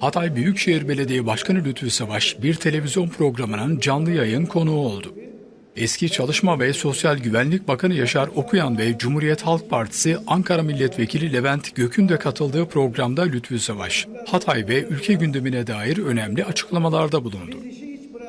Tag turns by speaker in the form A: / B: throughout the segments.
A: Hatay Büyükşehir Belediye Başkanı Lütfü Savaş bir televizyon programının canlı yayın konuğu oldu. Eski Çalışma ve Sosyal Güvenlik Bakanı Yaşar Okuyan ve Cumhuriyet Halk Partisi Ankara Milletvekili Levent Gök'ün de katıldığı programda Lütfü Savaş, Hatay ve ülke gündemine dair önemli açıklamalarda bulundu.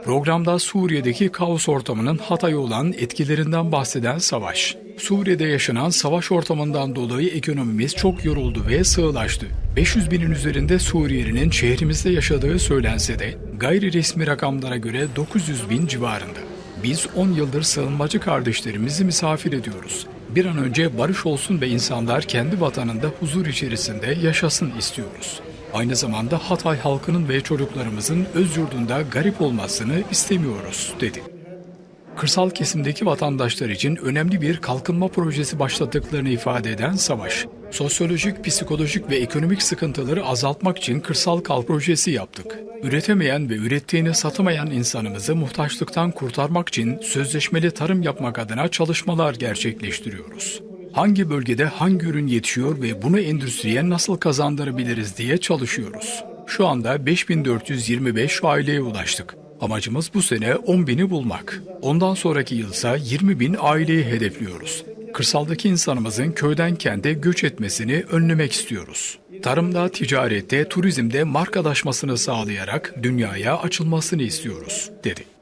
A: Programda Suriye'deki kaos ortamının Hatay'a olan etkilerinden bahseden Savaş, Suriye'de yaşanan savaş ortamından dolayı ekonomimiz çok yoruldu ve sığlaştı. 500 binin üzerinde Suriyelinin şehrimizde yaşadığı söylense de gayri resmi rakamlara göre 900 bin civarında. Biz 10 yıldır sığınmacı kardeşlerimizi misafir ediyoruz. Bir an önce barış olsun ve insanlar kendi vatanında huzur içerisinde yaşasın istiyoruz. Aynı zamanda Hatay halkının ve çocuklarımızın öz yurdunda garip olmasını istemiyoruz, dedi. Kırsal kesimdeki vatandaşlar için önemli bir kalkınma projesi başlattıklarını ifade eden Savaş, sosyolojik, psikolojik ve ekonomik sıkıntıları azaltmak için kırsal kal projesi yaptık. Üretemeyen ve ürettiğini satamayan insanımızı muhtaçlıktan kurtarmak için sözleşmeli tarım yapmak adına çalışmalar gerçekleştiriyoruz. Hangi bölgede hangi ürün yetişiyor ve bunu endüstriye nasıl kazandırabiliriz diye çalışıyoruz. Şu anda 5425 aileye ulaştık. Amacımız bu sene 10 bini bulmak. Ondan sonraki yılsa 20 bin aileyi hedefliyoruz. Kırsaldaki insanımızın köyden kente göç etmesini önlemek istiyoruz. Tarımda, ticarette, turizmde markalaşmasını sağlayarak dünyaya açılmasını istiyoruz, dedi.